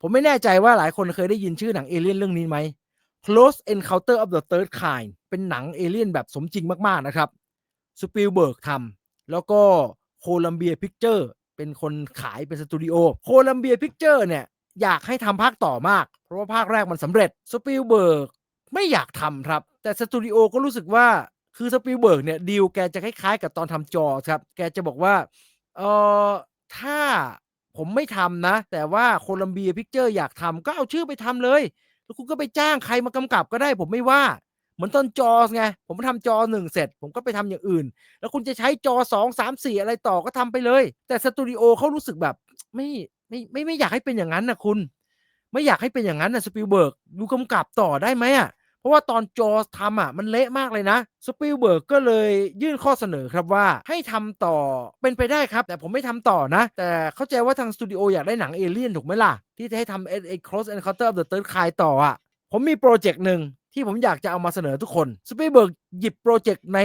ผมไม่แน่ใจว่าหลายคนเคยได้ยินชื่อหนังเอเลี่ยนเรื่องนี้ไหม Close Encounter of the Third Kind เป็นหนังเอเลี่ยนแบบสมจริงมาก ๆ นะครับสปิลเบิร์กทำแล้วก็โคลัมเบียพิกเจอร์เป็นคนขายเป็นสตูดิโอโคลัมเบียพิกเจอร์เนี่ย อยากให้ทำภาคต่อมาก เพราะว่าภาคแรกมันสำเร็จสปิลเบิร์กไม่อยากทำครับ แต่สตูดิโอก็รู้สึกว่าคือสปิลเบิร์กเนี่ยดีลแกจะคล้ายๆ กับตอนทำจอครับ แกจะบอกว่าเออถ้า ผมไม่ทำนะ แต่ว่าโคลัมเบียพิกเจอร์อยากทำก็เอาชื่อไปทำเลย แล้วคุณก็ไปจ้างใครมากำกับก็ได้ ผมไม่ว่าเหมือนตอนจอไงผมทำจอหนึ่งเสร็จ ผมก็ไปทำอย่างอื่น แล้วคุณจะใช้จอสองสามสี่อะไรต่อก็ทำไปเลย แต่สตูดิโอเขารู้สึกแบบไม่ไม่ไม่ไม่อยากให้เป็นอย่างนั้นนะคุณ ไม่อยากให้เป็นอย่างนั้นนะสปิลเบิร์กดูกำกับต่อได้ไหมอะ เพราะว่าตอนจอทำอะมันเละมากเลยนะสปิลเบิร์กก็เลยยื่นข้อเสนอครับว่าให้ทำต่อเป็นไปได้ครับ แต่ผมไม่ทำต่อนะ แต่เข้าใจว่าทางสตูดิโออยากได้หนังเอเลี่ยนถูกไหมล่ะ ที่จะให้ทำไอ้ Close Encounter of the Third Kind ต่ออะผมมีโปรเจกต์หนึ่งที่ผมอยากจะเอามาเสนอทุกคนสปีเบิร์กหยิบโปรเจกต์ใน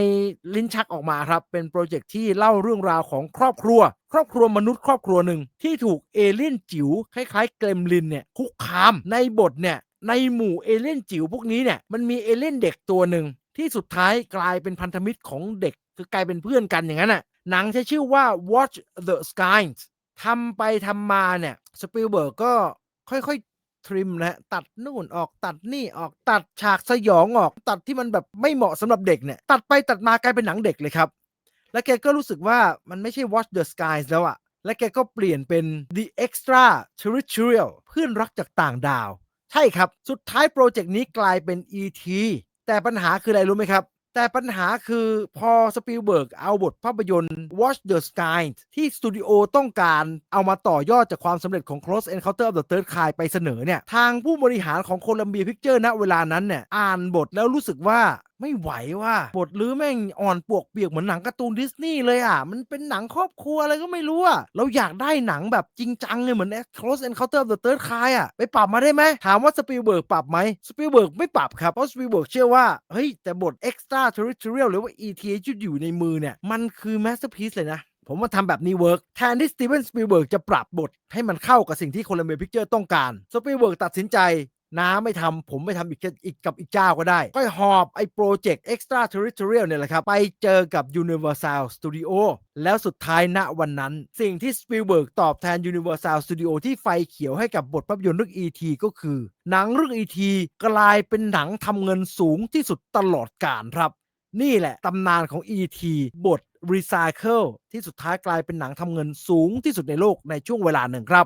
ลิ้นชักออกมาครับ เป็นโปรเจกต์ที่เล่าเรื่องราวของครอบครัว ครอบครัวมนุษย์ครอบครัวหนึ่งที่ถูกเอเลี่ยนจิ๋วคล้ายๆเกรมลินเนี่ยคุกคามในบทเนี่ย ในหมู่เอเลี่ยนจิ๋วพวกนี้เนี่ยมันมีเอเลี่ยนเด็กตัวหนึ่งที่สุดท้ายกลายเป็นพันธมิตรของเด็ก คือกลายเป็นเพื่อนกันอย่างนั้นน่ะหนังใช้ชื่อว่า Watch the Skies ทำไปทำมาเนี่ยสปิลเบิร์กก็ค่อยๆ ทริมนะฮะตัดนู่นออกตัดนี่ออกตัดฉากสยองออกตัดที่มันแบบไม่เหมาะสำหรับเด็กเนี่ยตัดไปตัดมากลายเป็นหนังเด็กเลยครับ แล้วแกก็รู้สึกว่ามันไม่ใช่ Watch the Skies แล้วอะและแกก็เปลี่ยนเป็น The Extra Terrestrial เพื่อนรักจากต่างดาว ใช่ครับ สุดท้ายโปรเจกต์นี้กลายเป็น E.T. แต่ปัญหาคืออะไรรู้ไหมครับ แต่ปัญหาคือพอสปิลเบิร์กเอาบทภาพยนตร์ Watch the Sky ที่สตูดิโอต้องการเอามาต่อยอดจากความสำเร็จของ Close Encounter of the Third Kind ไปเสนอเนี่ย ทางผู้บริหารของโคลัมเบียพิกเจอร์ณเวลานั้นเนี่ยอ่านบทแล้วรู้สึกว่า ไม่ไหวว่าบทลือแม่งอ่อนปวกเปียกเหมือนหนังการ์ตูนดิสนีย์เลยอะ มันเป็นหนังครอบครัวอะไรก็ไม่รู้อะ เราอยากได้หนังแบบจริงจังเลยเหมือน Close Encounter of the Third Kind อะ ไปปรับมาได้ไหม ถามว่าสปิลเบิร์กปรับไหมสปิลเบิร์กไม่ปรับครับ เพราะสปิลเบิร์กเชื่อว่า เฮ้ย แต่บท Extra Terrestrial หรือว่า ET ที่อยู่ในมือเนี่ย มันคือ masterpiece เลยนะผมมาทำแบบนี้เวิร์กแทนที่สตีเวนสปิลเบิร์กจะปรับบทให้มันเข้ากับสิ่งที่โคลัมเบียพิกเจอร์ต้องการ สปิลเบิร์กตัดสินใจ น้าไม่ทำผมไม่ทำอีกอีกกับอีกเจ้าก็ได้ ก็หอบไอ้โปรเจกต์ Extra Territorial เนี่ยแหละครับ ไปเจอกับ Universal Studio แล้วสุดท้ายณวันนั้น สิ่งที่สปิลเบิร์กตอบแทน Universal Studio ที่ไฟเขียวให้กับบทภาพยนตร์เรื่อง E.T. ก็คือ หนังเรื่อง E.T. กลายเป็นหนังทำเงินสูงที่สุดตลอดกาลครับ นี่แหละตำนานของ E.T. บท Recycle ที่สุดท้ายกลายเป็นหนังทำเงินสูงที่สุดในโลกในช่วงเวลาหนึ่งครับ